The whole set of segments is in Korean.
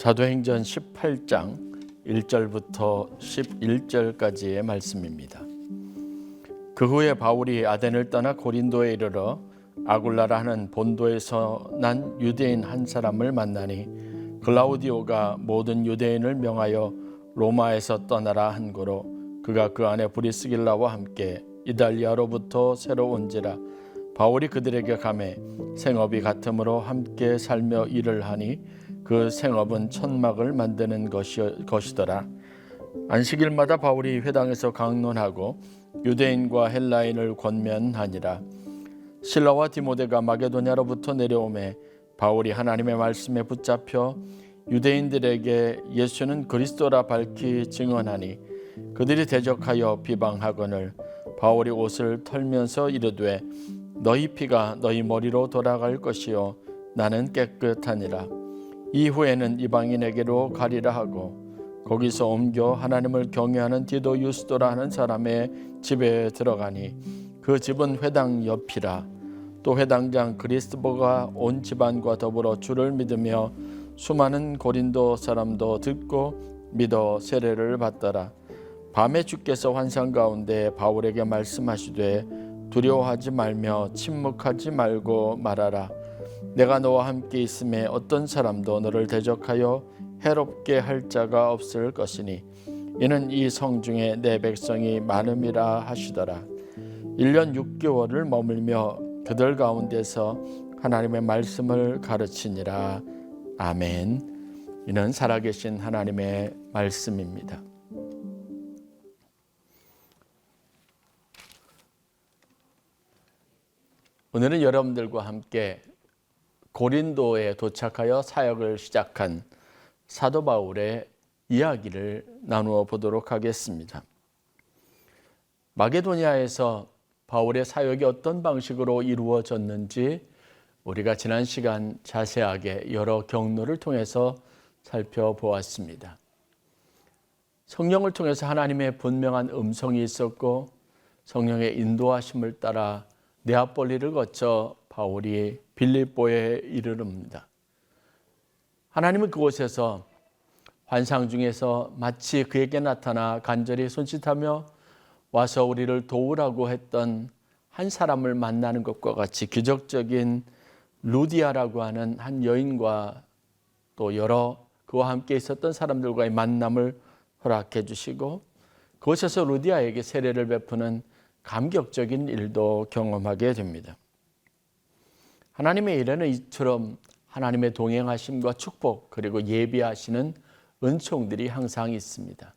사도행전 18장 1절부터 11절까지의 말씀입니다. 그 후에 바울이 아덴을 떠나 고린도에 이르러 아굴라라 하는 본도에서 난 유대인 한 사람을 만나니 글라우디오가 모든 유대인을 명하여 로마에서 떠나라 한 거로 그가 그 안에 브리스길라와 함께 이달리아로부터 새로 온지라 바울이 그들에게 감해 생업이 같으므로 함께 살며 일을 하니 그 생업은 천막을 만드는 것이, 것이더라. 안식일마다 바울이 회당에서 강론하고 유대인과 헬라인을 권면하니라. 실라와 디모데가 마게도냐로부터 내려오매 바울이 하나님의 말씀에 붙잡혀 유대인들에게 예수는 그리스도라 밝히 증언하니 그들이 대적하여 비방하거늘 바울이 옷을 털면서 이르되 너희 피가 너희 머리로 돌아갈 것이요 나는 깨끗하니라 이후에는 이방인에게로 가리라 하고 거기서 옮겨 하나님을 경외하는 디도 유스도라 하는 사람의 집에 들어가니 그 집은 회당 옆이라. 또 회당장 그리스도가 온 집안과 더불어 주를 믿으며 수많은 고린도 사람도 듣고 믿어 세례를 받더라. 밤에 주께서 환상 가운데 바울에게 말씀하시되 두려워하지 말며 침묵하지 말고 말하라 내가 너와 함께 있음에 어떤 사람도 너를 대적하여 해롭게 할 자가 없을 것이니 이는 이 성 중에 내 백성이 많음이라 하시더라. 1년 6개월을 머물며 그들 가운데서 하나님의 말씀을 가르치니라. 아멘. 이는 살아계신 하나님의 말씀입니다. 오늘은 여러분들과 함께 고린도에 도착하여 사역을 시작한 사도 바울의 이야기를 나누어 보도록 하겠습니다. 마게도니아에서 바울의 사역이 어떤 방식으로 이루어졌는지 우리가 지난 시간 자세하게 여러 경로를 통해서 살펴보았습니다. 성령을 통해서 하나님의 분명한 음성이 있었고 성령의 인도하심을 따라 네아폴리를 거쳐 바울이 빌립보에 이르릅니다. 하나님은 그곳에서 환상 중에서 마치 그에게 나타나 간절히 손짓하며 와서 우리를 도우라고 했던 한 사람을 만나는 것과 같이 기적적인 루디아라고 하는 한 여인과 또 여러 그와 함께 있었던 사람들과의 만남을 허락해 주시고 그곳에서 루디아에게 세례를 베푸는 감격적인 일도 경험하게 됩니다. 하나님의 일에는 이처럼 하나님의 동행하심과 축복 그리고 예비하시는 은총들이 항상 있습니다.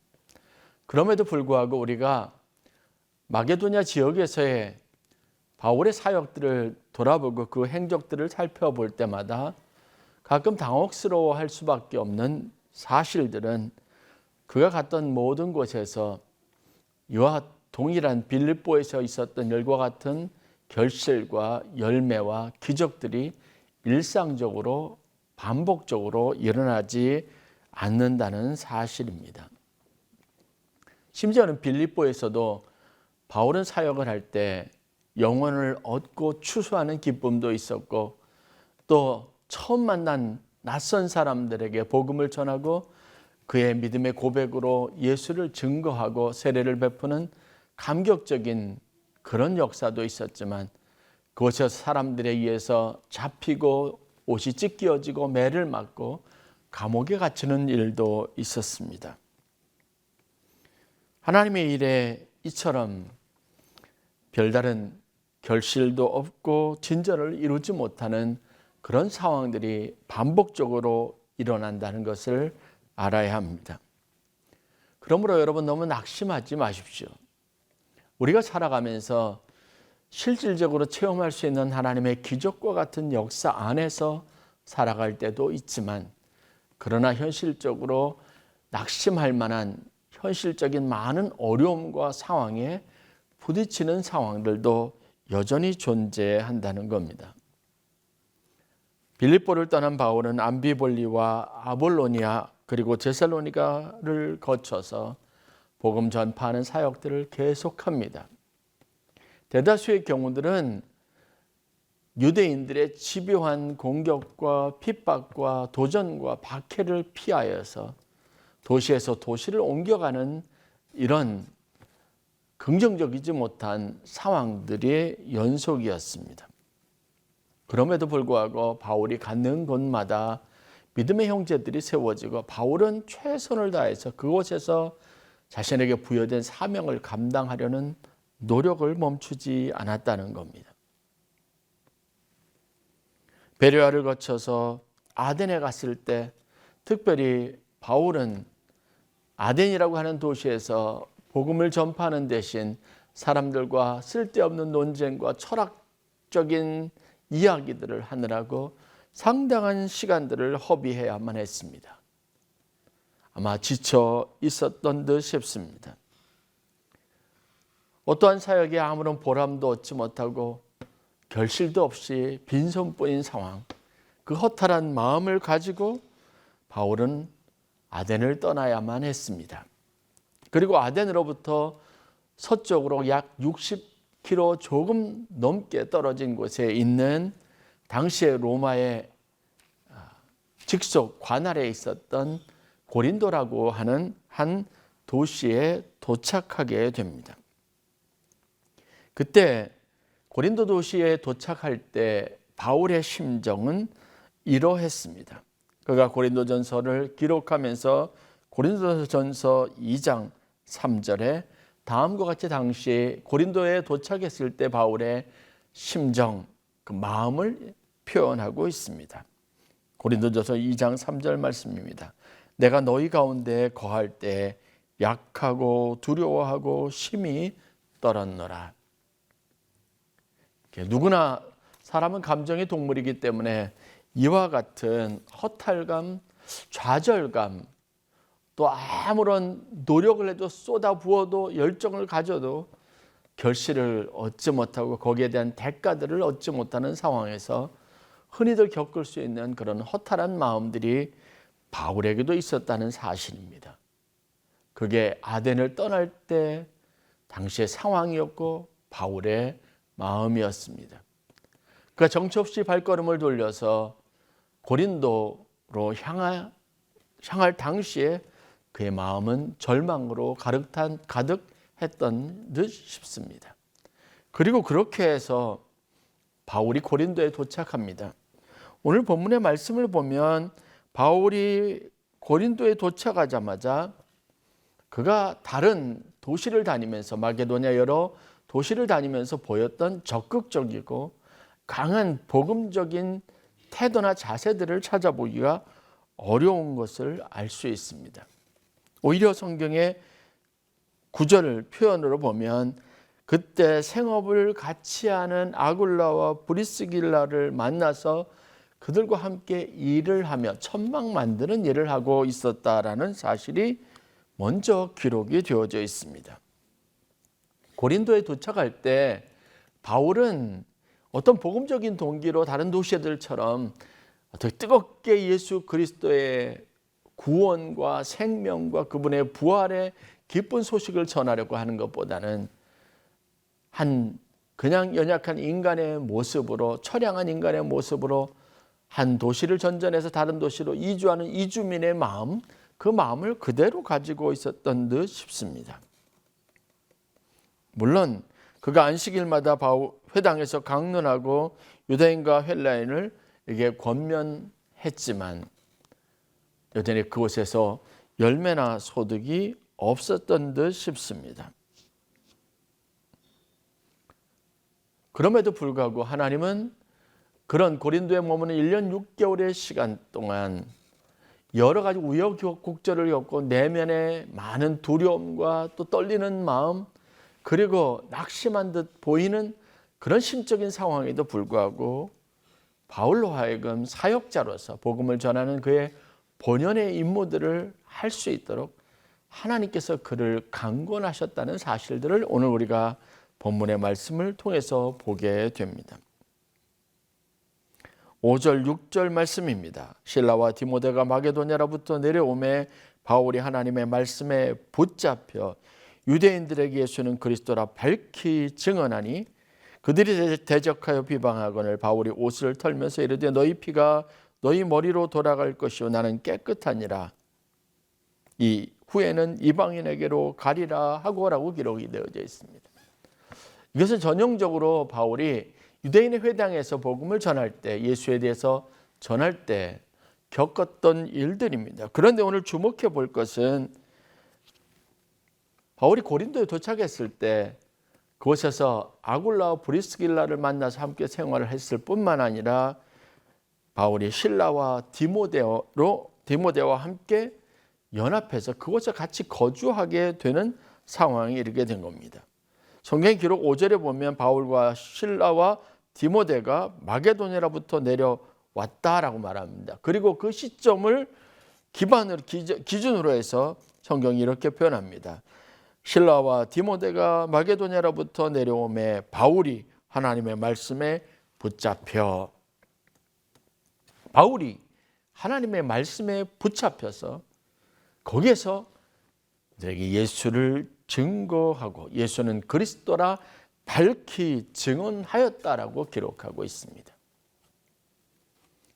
그럼에도 불구하고 우리가 마게도냐 지역에서의 바울의 사역들을 돌아보고 그 행적들을 살펴볼 때마다 가끔 당혹스러워 할 수밖에 없는 사실들은 그가 갔던 모든 곳에서 이와 동일한 빌립보에서 있었던 열과 같은 결실과 열매와 기적들이 일상적으로 반복적으로 일어나지 않는다는 사실입니다. 심지어는 빌립보에서도 바울은 사역을 할 때 영혼을 얻고 추수하는 기쁨도 있었고 또 처음 만난 낯선 사람들에게 복음을 전하고 그의 믿음의 고백으로 예수를 증거하고 세례를 베푸는 감격적인 그런 역사도 있었지만 그곳에서 사람들에 의해서 잡히고 옷이 찢겨지고 매를 맞고 감옥에 갇히는 일도 있었습니다. 하나님의 일에 이처럼 별다른 결실도 없고 진전을 이루지 못하는 그런 상황들이 반복적으로 일어난다는 것을 알아야 합니다. 그러므로 여러분 너무 낙심하지 마십시오. 우리가 살아가면서 실질적으로 체험할 수 있는 하나님의 기적과 같은 역사 안에서 살아갈 때도 있지만 그러나 현실적으로 낙심할 만한 현실적인 많은 어려움과 상황에 부딪히는 상황들도 여전히 존재한다는 겁니다. 빌립보를 떠난 바울은 암비볼리와 아볼로니아 그리고 제살로니가를 거쳐서 복음 전파하는 사역들을 계속합니다. 대다수의 경우들은 유대인들의 집요한 공격과 핍박과 도전과 박해를 피하여서 도시에서 도시를 옮겨가는 이런 긍정적이지 못한 상황들의 연속이었습니다. 그럼에도 불구하고 바울이 갔는 곳마다 믿음의 형제들이 세워지고 바울은 최선을 다해서 그곳에서 자신에게 부여된 사명을 감당하려는 노력을 멈추지 않았다는 겁니다. 베레아를 거쳐서 아덴에 갔을 때 특별히 바울은 아덴이라고 하는 도시에서 복음을 전파하는 대신 사람들과 쓸데없는 논쟁과 철학적인 이야기들을 하느라고 상당한 시간들을 허비해야만 했습니다. 아마 지쳐 있었던 듯 싶습니다. 어떠한 사역에 아무런 보람도 얻지 못하고 결실도 없이 빈손뿐인 상황, 그 허탈한 마음을 가지고 바울은 아덴을 떠나야만 했습니다. 그리고 아덴으로부터 서쪽으로 약 60km 조금 넘게 떨어진 곳에 있는 당시의 로마의 직속 관할에 있었던 고린도라고 하는 한 도시에 도착하게 됩니다. 그때 고린도 도시에 도착할 때 바울의 심정은 이러했습니다. 그가 고린도전서를 기록하면서 고린도전서 2장 3절에 다음과 같이 당시 고린도에 도착했을 때 바울의 심정, 그 마음을 표현하고 있습니다. 고린도전서 2장 3절 말씀입니다. 내가 너희 가운데 거할 때 약하고 두려워하고 심히 떨었노라. 누구나 사람은 감정의 동물이기 때문에 이와 같은 허탈감, 좌절감, 또 아무런 노력을 해도 쏟아 부어도 열정을 가져도 결실을 얻지 못하고 거기에 대한 대가들을 얻지 못하는 상황에서 흔히들 겪을 수 있는 그런 허탈한 마음들이 바울에게도 있었다는 사실입니다. 그게 아덴을 떠날 때 당시의 상황이었고 바울의 마음이었습니다. 그가 정처 없이 발걸음을 돌려서 고린도로 향할, 향할 당시에 그의 마음은 절망으로 가득한, 가득했던 듯 싶습니다. 그리고 그렇게 해서 바울이 고린도에 도착합니다. 오늘 본문의 말씀을 보면 바울이 고린도에 도착하자마자 그가 다른 도시를 다니면서 마게도냐 여러 도시를 다니면서 보였던 적극적이고 강한 복음적인 태도나 자세들을 찾아보기가 어려운 것을 알 수 있습니다. 오히려 성경의 구절 표현으로 보면 그때 생업을 같이 하는 아굴라와 브리스길라를 만나서 그들과 함께 일을 하며 천막 만드는 일을 하고 있었다라는 사실이 먼저 기록이 되어져 있습니다. 고린도에 도착할 때 바울은 어떤 복음적인 동기로 다른 도시들처럼 어떻게 뜨겁게 예수 그리스도의 구원과 생명과 그분의 부활의 기쁜 소식을 전하려고 하는 것보다는 한 그냥 연약한 인간의 모습으로 처량한 인간의 모습으로 한 도시를 전전해서 다른 도시로 이주하는 이주민의 마음 그 마음을 그대로 가지고 있었던 듯 싶습니다. 물론 그가 안식일마다 회당에서 강론하고 유다인과 헬라인을 이게 권면했지만 여전히 그곳에서 열매나 소득이 없었던 듯 싶습니다. 그럼에도 불구하고 하나님은 그런 고린도에 머무는 1년 6개월의 시간 동안 여러 가지 우여곡절을 겪고 내면에 많은 두려움과 또 떨리는 마음 그리고 낙심한 듯 보이는 그런 심적인 상황에도 불구하고 바울로 하여금 사역자로서 복음을 전하는 그의 본연의 임무들을 할 수 있도록 하나님께서 그를 강권하셨다는 사실들을 오늘 우리가 본문의 말씀을 통해서 보게 됩니다. 5절 6절 말씀입니다. 신라와 디모데가 마게도냐로부터 내려오매 바울이 하나님의 말씀에 붙잡혀 유대인들에게 예수는 그리스도라 밝히 증언하니 그들이 대적하여 비방하거늘 바울이 옷을 털면서 이르되 너희 피가 너희 머리로 돌아갈 것이요 나는 깨끗하니라 이 후에는 이방인에게로 가리라 하고라고 기록이 되어져 있습니다. 이것은 전형적으로 바울이 유대인의 회당에서 복음을 전할 때 예수에 대해서 전할 때 겪었던 일들입니다. 그런데 오늘 주목해 볼 것은 바울이 고린도에 도착했을 때 그곳에서 아굴라와 브리스길라를 만나서 함께 생활을 했을 뿐만 아니라 바울이 신라와 디모데로 디모데와 함께 연합해서 그곳에 같이 거주하게 되는 상황에 이르게 된 겁니다. 성경 기록 5절에 보면 바울과 신라와 디모데가 마게도니아로부터 내려왔다라고 말합니다. 그리고 그 시점을 기반으로 기준으로 해서 성경이 이렇게 표현합니다. 신라와 디모데가 마게도니아로부터 내려오매 바울이 하나님의 말씀에 붙잡혀 바울이 하나님의 말씀에 붙잡혀서 거기에서 예수를 증거하고 예수는 그리스도라 밝히 증언하였다라고 기록하고 있습니다.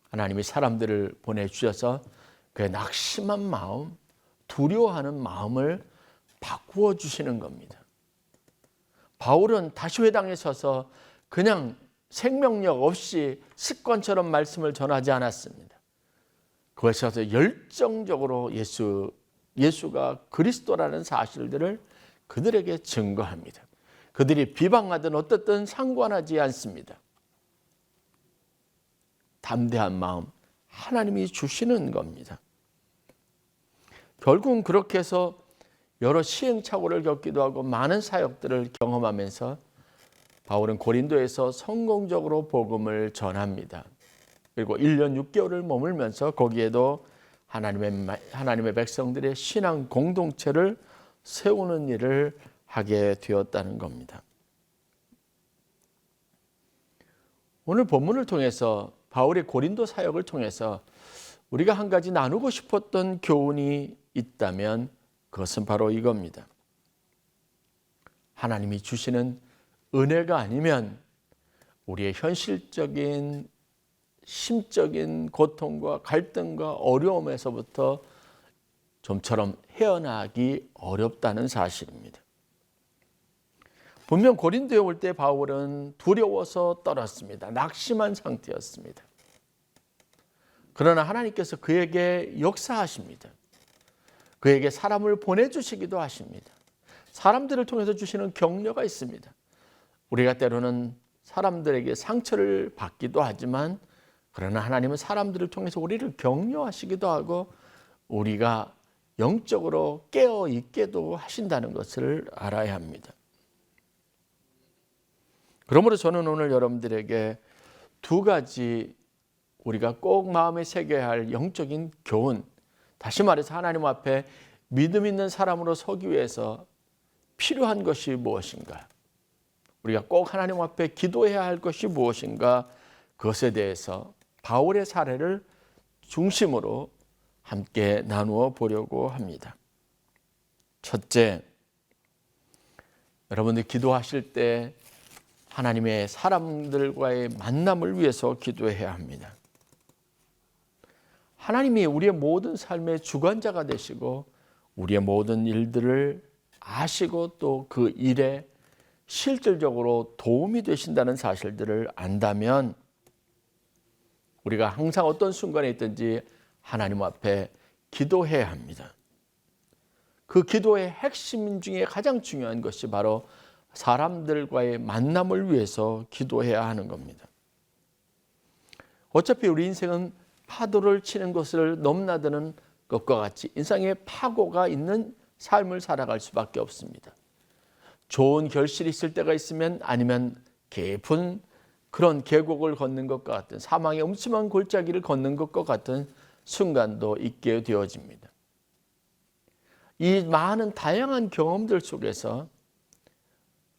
하나님이 사람들을 보내주셔서 그의 낙심한 마음, 두려워하는 마음을 바꾸어 주시는 겁니다. 바울은 다시 회당에 서서 그냥 생명력 없이 습관처럼 말씀을 전하지 않았습니다. 그것에서 열정적으로 예수 예수가 그리스도라는 사실들을 그들에게 증거합니다. 그들이 비방하든 어떻든 상관하지 않습니다. 담대한 마음 하나님이 주시는 겁니다. 결국은 그렇게 해서 여러 시행착오를 겪기도 하고 많은 사역들을 경험하면서 바울은 고린도에서 성공적으로 복음을 전합니다. 그리고 1년 6개월을 머물면서 거기에도 하나님의 하나님의 백성들의 신앙 공동체를 세우는 일을 하게 되었다는 겁니다. 오늘 본문을 통해서 바울의 고린도 사역을 통해서 우리가 한 가지 나누고 싶었던 교훈이 있다면 그것은 바로 이겁니다. 하나님이 주시는 은혜가 아니면 우리의 현실적인 심적인 고통과 갈등과 어려움에서부터 좀처럼 헤어나기 어렵다는 사실입니다. 분명 고린도에 올 때 바울은 두려워서 떨었습니다. 낙심한 상태였습니다. 그러나 하나님께서 그에게 역사하십니다. 그에게 사람을 보내주시기도 하십니다. 사람들을 통해서 주시는 격려가 있습니다. 우리가 때로는 사람들에게 상처를 받기도 하지만 그러나 하나님은 사람들을 통해서 우리를 격려하시기도 하고 우리가 영적으로 깨어 있게도 하신다는 것을 알아야 합니다. 그러므로 저는 오늘 여러분들에게 두 가지 우리가 꼭 마음에 새겨야 할 영적인 교훈, 다시 말해서 하나님 앞에 믿음 있는 사람으로 서기 위해서 필요한 것이 무엇인가? 우리가 꼭 하나님 앞에 기도해야 할 것이 무엇인가? 그것에 대해서 바울의 사례를 중심으로 함께 나누어 보려고 합니다. 첫째, 여러분들 기도하실 때 하나님의 사람들과의 만남을 위해서 기도해야 합니다. 하나님이 우리의 모든 삶의 주관자가 되시고 우리의 모든 일들을 아시고 또 그 일에 실질적으로 도움이 되신다는 사실들을 안다면 우리가 항상 어떤 순간에 있든지 하나님 앞에 기도해야 합니다. 그 기도의 핵심 중에 가장 중요한 것이 바로 사람들과의 만남을 위해서 기도해야 하는 겁니다. 어차피 우리 인생은 파도를 치는 것을 넘나드는 것과 같이 인생에 파고가 있는 삶을 살아갈 수밖에 없습니다. 좋은 결실이 있을 때가 있으면 아니면 깊은 그런 계곡을 걷는 것과 같은 사망의 음침한 골짜기를 걷는 것과 같은 순간도 있게 되어집니다. 이 많은 다양한 경험들 속에서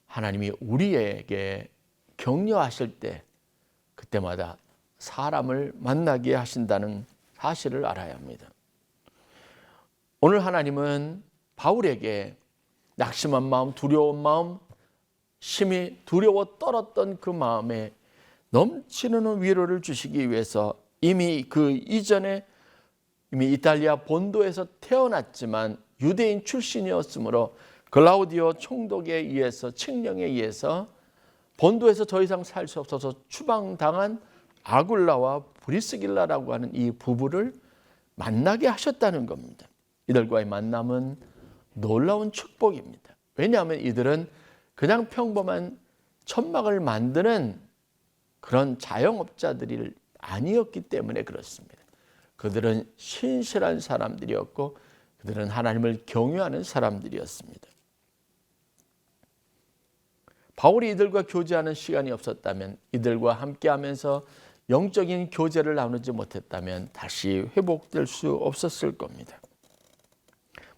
하나님이 우리에게 격려하실 때 그때마다 사람을 만나게 하신다는 사실을 알아야 합니다. 오늘 하나님은 바울에게 낙심한 마음, 두려운 마음, 심히 두려워 떨었던 그 마음에 넘치는 위로를 주시기 위해서 이미 그 이전에 이미 이탈리아 본도에서 태어났지만 유대인 출신이었으므로 글라우디오 총독에 의해서 칙령에 의해서 본도에서 더 이상 살 수 없어서 추방당한 아굴라와 브리스길라라고 하는 이 부부를 만나게 하셨다는 겁니다. 이들과의 만남은 놀라운 축복입니다. 왜냐하면 이들은 그냥 평범한 천막을 만드는 그런 자영업자들이 아니었기 때문에 그렇습니다. 그들은 신실한 사람들이었고 그들은 하나님을 경외하는 사람들이었습니다. 바울이 이들과 교제하는 시간이 없었다면 이들과 함께하면서 영적인 교제를 나누지 못했다면 다시 회복될 수 없었을 겁니다.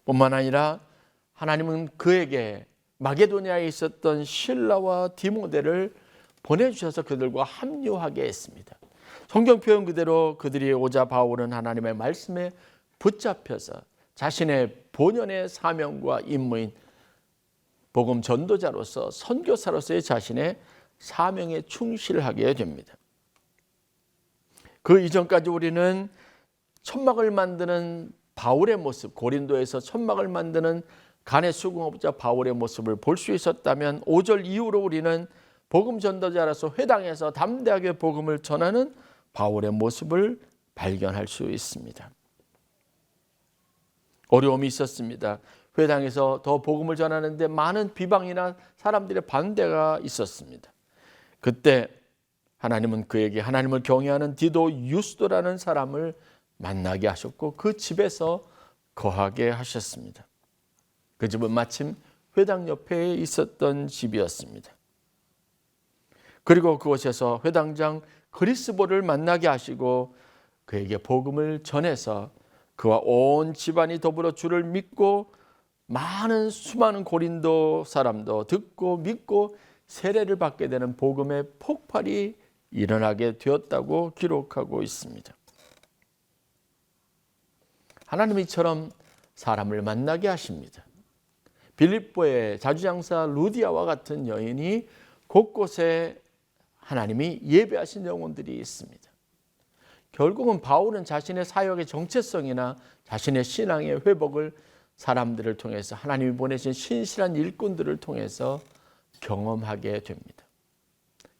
뿐만 아니라 하나님은 그에게 마게도니아에 있었던 신라와 디모데를 보내주셔서 그들과 합류하게 했습니다. 성경 표현 그대로 그들이 오자 바울은 하나님의 말씀에 붙잡혀서 자신의 본연의 사명과 임무인 복음 전도자로서 선교사로서의 자신의 사명에 충실하게 됩니다. 그 이전까지 우리는 천막을 만드는 바울의 모습, 고린도에서 천막을 만드는 간의 수공업자 바울의 모습을 볼 수 있었다면 5절 이후로 우리는 복음 전도자로서 회당에서 담대하게 복음을 전하는 바울의 모습을 발견할 수 있습니다. 어려움이 있었습니다. 회당에서 더 복음을 전하는데 많은 비방이나 사람들의 반대가 있었습니다. 그때 하나님은 그에게 하나님을 경외하는 디도 유스도라는 사람을 만나게 하셨고 그 집에서 거하게 하셨습니다. 그 집은 마침 회당 옆에 있었던 집이었습니다. 그리고 그곳에서 회당장 그리스보를 만나게 하시고 그에게 복음을 전해서 그와 온 집안이 더불어 주를 믿고 많은 수많은 고린도 사람도 듣고 믿고 세례를 받게 되는 복음의 폭발이 일어나게 되었다고 기록하고 있습니다. 하나님이 처럼 사람을 만나게 하십니다. 빌립보의 자주장사 루디아와 같은 여인이 곳곳에 하나님이 예배하신 영혼들이 있습니다. 결국은 바울은 자신의 사역의 정체성이나 자신의 신앙의 회복을 사람들을 통해서 하나님이 보내신 신실한 일꾼들을 통해서 경험하게 됩니다.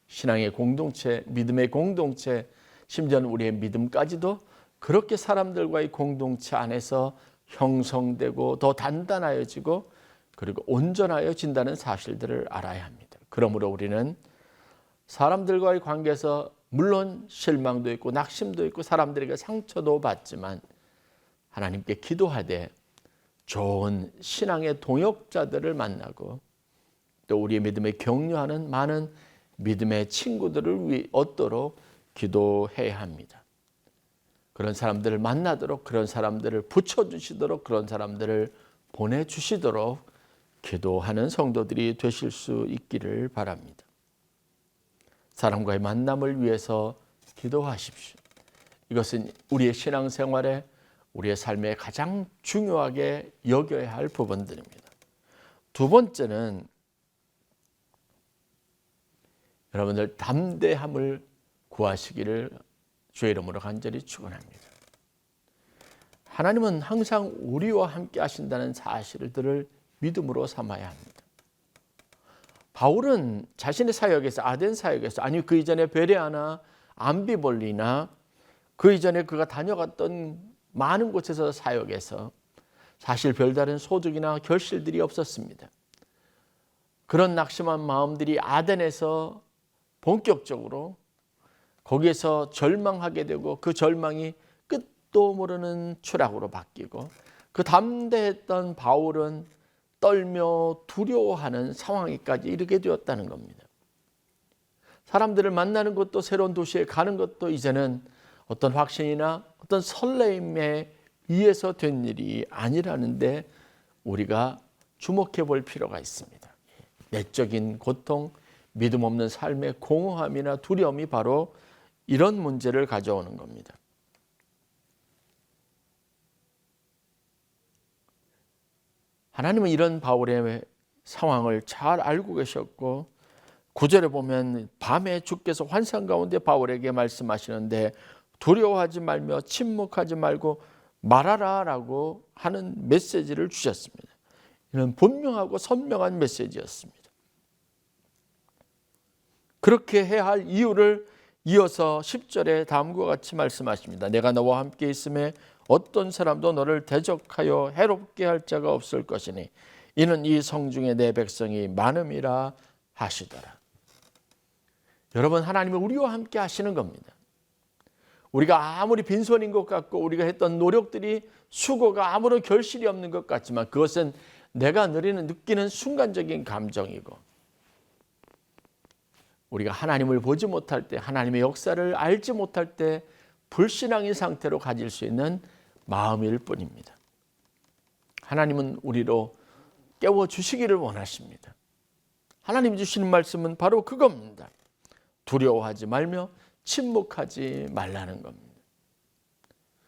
신앙의 공동체, 믿음의 공동체, 심지어는 우리의 믿음까지도 그렇게 사람들과의 공동체 안에서 형성되고 더 단단하여지고 그리고 온전하여진다는 사실들을 알아야 합니다. 그러므로 우리는 사람들과의 관계에서 물론 실망도 있고 낙심도 있고 사람들에게 상처도 받지만 하나님께 기도하되 좋은 신앙의 동역자들을 만나고 또 우리의 믿음에 격려하는 많은 믿음의 친구들을 얻도록 기도해야 합니다. 그런 사람들을 만나도록 그런 사람들을 붙여주시도록 그런 사람들을 보내주시도록 기도하는 성도들이 되실 수 있기를 바랍니다. 사람과의 만남을 위해서 기도하십시오. 이것은 우리의 신앙생활에 우리의 삶에 가장 중요하게 여겨야 할 부분들입니다. 두 번째는 여러분들 담대함을 구하시기를 주의 이름으로 간절히 축원합니다. 하나님은 항상 우리와 함께 하신다는 사실들을 믿음으로 삼아야 합니다. 바울은 자신의 사역에서 아덴 사역에서 아니 그 이전에 베레아나 암비볼리나 그 이전에 그가 다녀갔던 많은 곳에서 사역에서 사실 별다른 소득이나 결실들이 없었습니다. 그런 낙심한 마음들이 아덴에서 본격적으로 거기에서 절망하게 되고 그 절망이 끝도 모르는 추락으로 바뀌고 그 담대했던 바울은 떨며 두려워하는 상황에까지 이르게 되었다는 겁니다. 사람들을 만나는 것도 새로운 도시에 가는 것도 이제는 어떤 확신이나 어떤 설레임에 의해서 된 일이 아니라는데 우리가 주목해 볼 필요가 있습니다. 내적인 고통, 믿음 없는 삶의 공허함이나 두려움이 바로 이런 문제를 가져오는 겁니다. 하나님은 이런 바울의 상황을 잘 알고 계셨고 구절에 보면 밤에 주께서 환상 가운데 바울에게 말씀하시는데 두려워하지 말며 침묵하지 말고 말하라라고 하는 메시지를 주셨습니다. 이는 분명하고 선명한 메시지였습니다. 그렇게 해야 할 이유를 이어서 10절에 다음과 같이 말씀하십니다. 내가 너와 함께 있음에 어떤 사람도 너를 대적하여 해롭게 할 자가 없을 것이니 이는 이 성중에 내 백성이 많음이라 하시더라. 여러분 하나님은 우리와 함께 하시는 겁니다. 우리가 아무리 빈손인 것 같고 우리가 했던 노력들이 수고가 아무런 결실이 없는 것 같지만 그것은 내가 누리는 느끼는 순간적인 감정이고 우리가 하나님을 보지 못할 때 하나님의 역사를 알지 못할 때 불신앙인 상태로 가질 수 있는 마음일 뿐입니다. 하나님은 우리로 깨워 주시기를 원하십니다. 하나님 주시는 말씀은 바로 그겁니다. 두려워하지 말며 침묵하지 말라는 겁니다.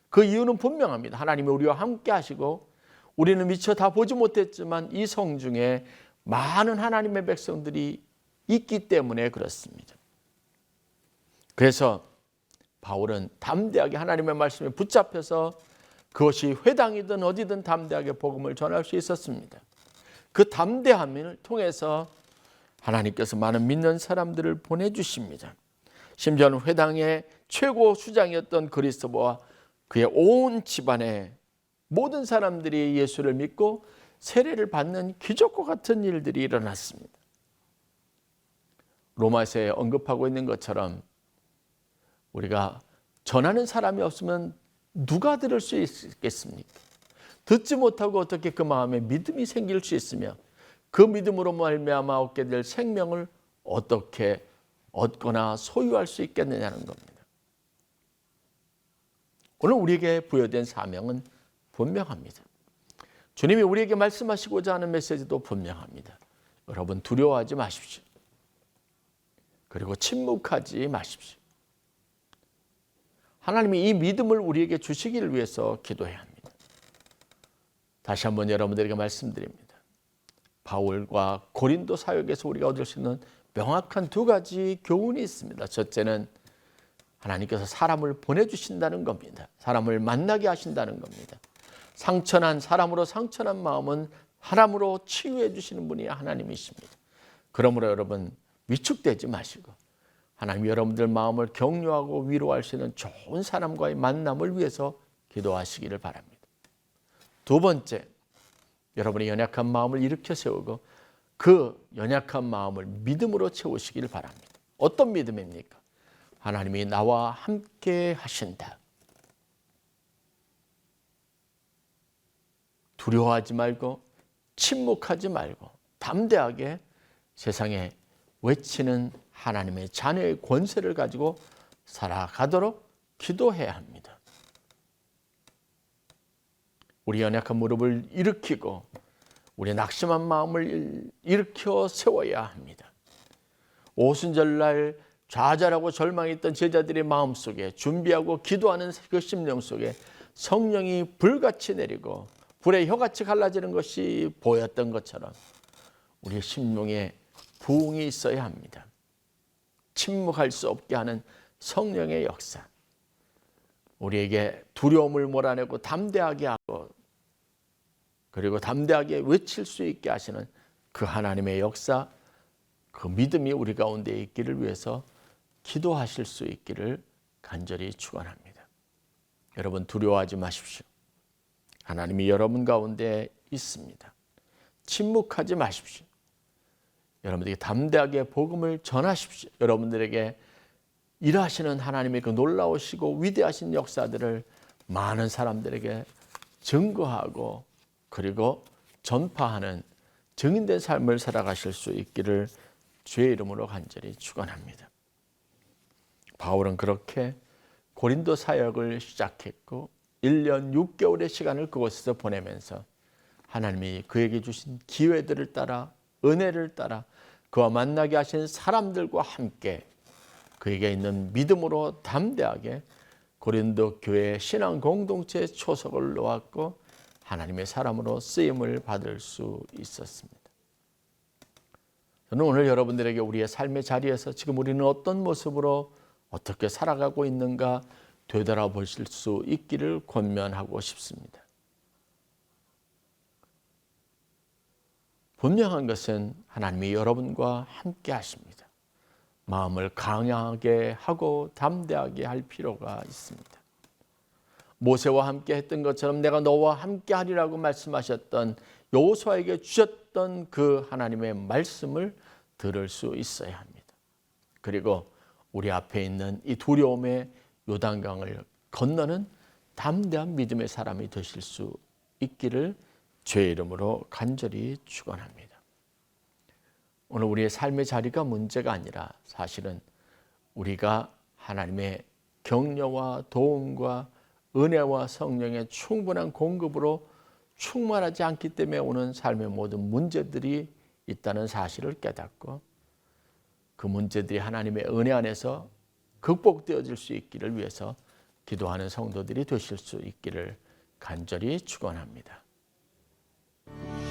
그 이유는 분명합니다. 하나님이 우리와 함께 하시고 우리는 미처 다 보지 못했지만 이 성중에 많은 하나님의 백성들이 있기 때문에 그렇습니다. 그래서 바울은 담대하게 하나님의 말씀에 붙잡혀서 그것이 회당이든 어디든 담대하게 복음을 전할 수 있었습니다. 그 담대함을 통해서 하나님께서 많은 믿는 사람들을 보내주십니다. 심지어는 회당의 최고 수장이었던 그리스도와 그의 온 집안의 모든 사람들이 예수를 믿고 세례를 받는 기적과 같은 일들이 일어났습니다. 로마서에 언급하고 있는 것처럼 우리가 전하는 사람이 없으면 누가 들을 수 있겠습니까? 듣지 못하고 어떻게 그 마음에 믿음이 생길 수 있으며 그 믿음으로 말미암아 얻게 될 생명을 어떻게 얻거나 소유할 수 있겠느냐는 겁니다. 오늘 우리에게 부여된 사명은 분명합니다. 주님이 우리에게 말씀하시고자 하는 메시지도 분명합니다. 여러분 두려워하지 마십시오. 그리고 침묵하지 마십시오. 하나님이 이 믿음을 우리에게 주시기를 위해서 기도해야 합니다. 다시 한번 여러분들에게 말씀드립니다. 바울과 고린도 사역에서 우리가 얻을 수 있는 명확한 두 가지 교훈이 있습니다. 첫째는 하나님께서 사람을 보내주신다는 겁니다. 사람을 만나게 하신다는 겁니다. 상처난 사람으로 상처난 마음은 사람으로 치유해 주시는 분이 하나님이십니다. 그러므로 여러분 위축되지 마시고 하나님 여러분들 마음을 격려하고 위로할 수 있는 좋은 사람과의 만남을 위해서 기도하시기를 바랍니다. 두 번째, 여러분의 연약한 마음을 일으켜 세우고 그 연약한 마음을 믿음으로 채우시기를 바랍니다. 어떤 믿음입니까? 하나님이 나와 함께 하신다. 두려워하지 말고 침묵하지 말고 담대하게 세상에 외치는 하나님의 자녀의 권세를 가지고 살아가도록 기도해야 합니다. 우리 연약한 무릎을 일으키고 우리 낙심한 마음을 일으켜 세워야 합니다. 오순절날 좌절하고 절망했던 제자들의 마음속에 준비하고 기도하는 그 심령 속에 성령이 불같이 내리고 불의 혀같이 갈라지는 것이 보였던 것처럼 우리의 심령에 부흥이 있어야 합니다. 침묵할 수 없게 하는 성령의 역사. 우리에게 두려움을 몰아내고 담대하게 하고 그리고 담대하게 외칠 수 있게 하시는 그 하나님의 역사, 그 믿음이 우리 가운데 있기를 위해서 기도하실 수 있기를 간절히 축원합니다. 여러분 두려워하지 마십시오. 하나님이 여러분 가운데 있습니다. 침묵하지 마십시오. 여러분들에게 담대하게 복음을 전하십시오. 여러분들에게 일하시는 하나님의 그 놀라우시고 위대하신 역사들을 많은 사람들에게 증거하고 그리고 전파하는 증인된 삶을 살아가실 수 있기를 주의 이름으로 간절히 축원합니다. 바울은 그렇게 고린도 사역을 시작했고 1년 6개월의 시간을 그곳에서 보내면서 하나님이 그에게 주신 기회들을 따라 은혜를 따라 그와 만나게 하신 사람들과 함께 그에게 있는 믿음으로 담대하게 고린도 교회 신앙 공동체에 초석을 놓았고 하나님의 사람으로 쓰임을 받을 수 있었습니다. 저는 오늘 여러분들에게 우리의 삶의 자리에서 지금 우리는 어떤 모습으로 어떻게 살아가고 있는가 되돌아보실 수 있기를 권면하고 싶습니다. 분명한 것은 하나님이 여러분과 함께 하십니다. 마음을 강하게 하고 담대하게 할 필요가 있습니다. 모세와 함께 했던 것처럼 내가 너와 함께 하리라고 말씀하셨던 여호수아에게 주셨던 그 하나님의 말씀을 들을 수 있어야 합니다. 그리고 우리 앞에 있는 이 두려움의 요단강을 건너는 담대한 믿음의 사람이 되실 수 있기를 주의 이름으로 간절히 축원합니다. 오늘 우리의 삶의 자리가 문제가 아니라 사실은 우리가 하나님의 격려와 도움과 은혜와 성령의 충분한 공급으로 충만하지 않기 때문에 오는 삶의 모든 문제들이 있다는 사실을 깨닫고 그 문제들이 하나님의 은혜 안에서 극복되어질 수 있기를 위해서 기도하는 성도들이 되실 수 있기를 간절히 축원합니다. Bye.